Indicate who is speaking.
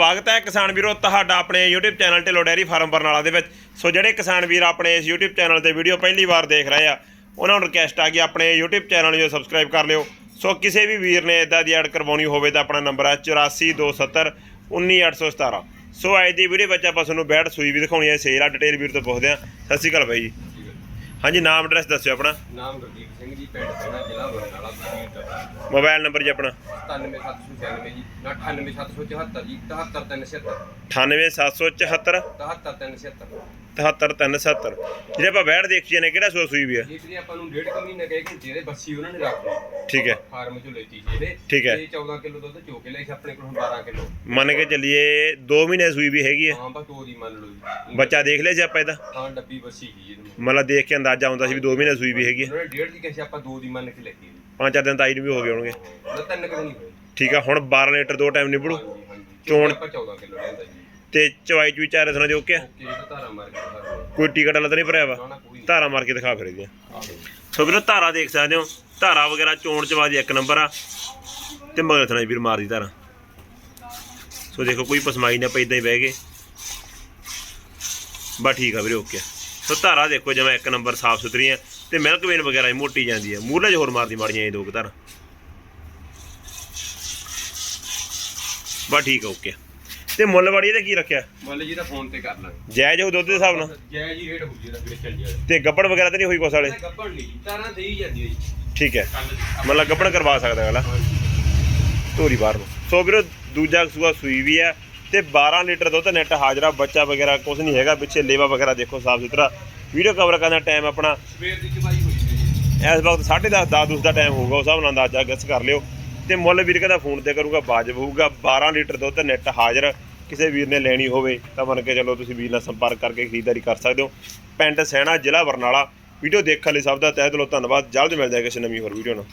Speaker 1: ਸਵਾਗਤ ਹੈ ਕਿਸਾਨ ਵੀਰੋ ਤੁਹਾਡਾ ਆਪਣੇ YouTube channel Dhillon dairy farm Barnala ਦੇ ਵਿੱਚ। ਸੋ ਜਿਹੜੇ ਕਿਸਾਨ ਵੀਰ ਆਪਣੇ ਇਸ YouTube ਚੈਨਲ ਤੇ ਵੀਡੀਓ ਪਹਿਲੀ ਵਾਰ ਦੇਖ ਰਹੇ ਆ, ਉਹਨਾਂ ਨੂੰ ਰਿਕਵੈਸਟ ਆ ਕਿ ਆਪਣੇ YouTube ਚੈਨਲ ਨੂੰ ਸਬਸਕ੍ਰਾਈਬ ਕਰ ਲਿਓ। ਸੋ ਕਿਸੇ ਵੀ ਵੀਰ ਨੇ ਇਦਾਂ ਦੀ ਐਡ ਕਰਵਾਉਣੀ ਹੋਵੇ ਤਾਂ ਆਪਣਾ ਨੰਬਰ ਹੈ 8427 19817 ਸੋ ਅੱਜ ਦੀ ਵੀਡੀਓ ਵਿੱਚ ਆਪਾਂ ਤੁਹਾਨੂੰ ਬੈਠ ਸੂਈ ਵੀ ਦਿਖਾਉਣੀ ਹੈ ਸੇਲ ਆ ਡਿਟੇਲ ਵੀਰ ਤੋਂ ਪੁੱਛਦੇ ਆ। ਸਤਿ ਸ਼੍ਰੀ ਅਕਾਲ ਬਾਈ ਜੀ। ਹਾਂਜੀ ਨਾਮ ਐਡਰੈਸ ਦੱਸਿਓ ਆਪਣਾ।
Speaker 2: ਨਾਮ ਗੁਰਦੀਪ ਸਿੰਘ ਜੀ ਪਿੰਡ ਪੈਣਾ ਜ਼ਿਲ੍ਹਾ ਬਰਨਾਲਾ ਤਹਿਸੀਲ ਟੱਬਾ
Speaker 1: ਮੋਬਾਈਲ ਨੰਬਰ ਜੀ ਆਪਣਾ।
Speaker 2: 97796 ਜੀ 98774 ਜੀ 77376
Speaker 1: 98774
Speaker 2: 77376
Speaker 1: 77377 ਜਿਹੜੇ ਆਪਾਂ ਬੈਡ ਦੇਖੀ ਨੇ ਕਿਹੜਾ ਸੂਆ ਸੂਈ ਵੀ ਹੈ
Speaker 2: ਇਹ ਜਿਹੜੀ ਆਪਾਂ ਨੂੰ ਡੇਢ ਕੁ ਮਹੀਨੇ ਗਏ ਕਿ ਜਿਹੜੇ ਬੱਸੀ ਉਹਨਾਂ ਨੇ ਰੱਖ ਲਈ
Speaker 1: ਠੀਕ ਹੈ।
Speaker 2: ਫਾਰਮ ਚੋਂ ਲੈਤੀ ਸੀ ਇਹਦੇ
Speaker 1: ਠੀਕ ਹੈ।
Speaker 2: ਇਹ 14 ਕਿਲੋ ਦੁੱਧ ਚੋ ਕੇ ਲਈ ਸੀ ਆਪਣੇ ਕੋਲ ਹੁਣ 12 ਕਿਲੋ।
Speaker 1: ਮੰਨ ਕੇ ਚੱਲੀਏ 2 ਮਹੀਨੇ ਸੂਈ ਵੀ ਹੈਗੀ ਹੈ।
Speaker 2: ਹਾਂ ਬਸ ਦੋ ਦੀ ਮੰਨ ਲਓ ਜੀ।
Speaker 1: ਬੱਚਾ ਦੇਖ ਲਿਆ ਸੀ ਆਪਾਂ ਇਹਦਾ?
Speaker 2: ਹਾਂ ਡੱਬੀ ਬੱਸੀ ਇਹਨੂੰ
Speaker 1: ਮਤਲਬ ਦੇਖ ਕੇ ਅੰਦਾਜ਼ਾ ਆਉਂਦਾ ਸੀ ਵੀ 2 ਮਹੀਨੇ ਸੂਈ ਵੀ ਹੈਗੀ ਹੈ।
Speaker 2: ਉਹਨਾਂ ਨੇ ਡੇਢ ਦੀ ਕਿਹਾ ਆਪਾਂ ਦੋ ਦੀ ਮੰਨ ਕੇ ਲੈਤੀ
Speaker 1: ਪੰਜ ਚਾਰ ਦਿਨ ਤਾਈ ਨੂੰ ਵੀ ਹੋ ਗਏ ਹੋਣਗੇ।
Speaker 2: ਨਾ ਤਿੰਨ ਕਿਲੋ ਨਹੀਂ ਹੋਈ
Speaker 1: ਠੀਕ ਆ ਹੁਣ 12 ਲੀਟਰ ਦੋ ਟਾਈਮ ਨਿਬੜੂ।
Speaker 2: ਹਾਂਜੀ।
Speaker 1: ਚੋਣ-
Speaker 2: ਆਪਾਂ 14 ਕਿਲੋ ਲੈਂਦਾ ਜੀ।
Speaker 1: ਤੇ ਚਵਾਈ ਚੂਈ ਚਾਰੇ ਥਣਾ ਦੇ ਓਕੇ ਆ?
Speaker 2: ਓਕੇ ਇਹ ਧਾਰਾ ਮਾਰ ਕੇ ਦਿਖਾ ਦਿਓ।
Speaker 1: ਕੋਈ ਟਿਕਟ ਵਾਲਾ ਤਾਂ ਨਹੀਂ ਭਰਿਆ ਵਾ?
Speaker 2: ਨਾ ਨਾ ਕੋਈ ਨਹੀਂ।
Speaker 1: ਧਾਰਾ ਮਾਰ ਕੇ ਦਿਖਾ ਫਿਰ ਇਹਦੀਆਂ।
Speaker 2: ਆਹੋ।
Speaker 1: ਸੋ ਵੀਰੋ ਧਾਰਾ ਦੇਖ ਸਕਦੇ ਹੋ। ਧਾਰਾ ਵਗੈਰਾ ਚੋਣ ਚਵਾ ਦੀ ਇੱਕ ਨੰਬਰ ਆ। ਤੇ ਮਗਰ ਥਣਾ ਵੀਰ ਮਾਰਦੀ ਧਾਰਾ। ਸੋ ਦੇਖੋ ਕੋਈ ਪਸਮਾਈ ਨਾ ਪਈ ਇਦਾਂ ਹੀ ਬਹਿ ਗਏ। ਬਾ ਠੀਕ ਆ ਵੀਰੇ ਓਕੇ ਸੋ ਧਾਰਾ ਦੇਖੋ ਜਿਵੇਂ ਇੱਕ ਨੰਬਰ ਸਾਫ਼ ਸੁਥਰੀ ਆ ਤੇ ਮਿਲਕ ਵੇਨ ਵਗੈਰਾ ਹੀ ਮੋਟੀ ਜਾਂਦੀ ਆ। ਮੂਰਲੇ ਹੋਰ ਮਾਰਦੀ ਮਾੜੀਆਂ ਇਹ ਦੋ ਕੁ ਧਾਰਾ। ਬਾ ਠੀਕ ਓਕੇ। ਤੇ ਮੁੱਲ ਵਾੜੀ ਇਹਦਾ ਕੀ ਰੱਖਿਆ?
Speaker 2: ਮੁੱਲ ਜੀ ਦਾ ਫੋਨ ਤੇ ਕਰ ਲਾਂਗੇ।
Speaker 1: ਜਾਇਜ਼ ਹੋ ਦੁੱਧ ਦੇ ਹਿਸਾਬ ਨਾਲ?
Speaker 2: ਜੈ ਜੀ ਰੇਟ ਹੋ ਜੀ ਦਾ ਵੇਚਣ ਜੀ
Speaker 1: ਤੇ ਗੱਬੜ ਵਗੈਰਾ ਤਾਂ ਨਹੀਂ ਹੋਈ ਕੋਸ ਵਾਲੇ?
Speaker 2: ਗੱਪਣ ਨਹੀਂ ਤਾਰਾਂ ਦੇਈ ਜਾਂਦੀ ਹੈ ਜੀ।
Speaker 1: ਠੀਕ ਹੈ।
Speaker 2: ਕੱਲ
Speaker 1: ਮਤਲਬ ਗੱਬੜ ਕਰਵਾ ਸਕਦਾ ਅਗਲਾ। ਧੋਰੀ ਬਾਹਰ ਨੂੰ। ਸੋ ਵੀਰੋ ਦੂਜਾ ਸੂਆ ਸੂਈ ਵੀ ਹੈ ਤੇ 12 ਲੀਟਰ ਦੁੱਧ ਨੈਟ ਹਾਜ਼ਰਾ ਬੱਚਾ ਵਗੈਰਾ ਕੁਝ ਨਹੀਂ ਹੈਗਾ। ਪਿੱਛੇ ਲੇਵਾ ਵਗੈਰਾ ਦੇਖੋ ਸਾਫ਼ ਸੁਥਰਾ। ਵੀਡੀਓ ਕਵਰ ਕਰਨ ਦਾ ਟਾਈਮ ਆਪਣਾ
Speaker 2: ਸਵੇਰ ਦੀ ਚਵਾਈ ਹੋਈ ਹੈ
Speaker 1: ਇਸ ਵਕਤ 10:30 10 ਦੂਸ ਦਾ ਟਾਈਮ ਹੋਊਗਾ ਉਸ ਹਿਸਾਬ ਨਾਲ ਅੰਦਾਜ਼ਾ ਗੱਸ ਕਰ ਲਿਓ। ਤੇ ਮੁੱਲ ਵੀਰ ਕਹਿੰਦਾ ਫੋਨ ਤੇ ਕਰੂਗਾ, ਵਾਜਬ ਹੋਊਗਾ। 12 ਲੀਟਰ ਦੁੱਧ ਨੈਟ ਹਾਜ਼ਰ। ਕਿਸੇ ਵੀਰ ਨੇ ਲੈਣੀ ਹੋਵੇ ਤਾਂ ਮੰਨ ਕੇ ਚਲੋ ਤੁਸੀਂ ਵੀਰ ਨਾਲ ਸੰਪਰਕ ਕਰਕੇ ਖਰੀਦਦਾਰੀ ਕਰ ਸਕਦੇ ਹੋ। ਪਿੰਡ ਸੈਣਾ, ਜ਼ਿਲ੍ਹਾ ਬਰਨਾਲਾ। ਵੀਡੀਓ ਦੇਖਣ ਲਈ ਸਭ ਦਾ ਤਹਿ ਦਿਲੋਂ ਧੰਨਵਾਦ। ਜਲਦ ਮਿਲਦੇ ਹਾਂ ਕਿਸੇ ਨਵੀਂ ਹੋਰ ਵੀਡੀਓ ਨਾਲ।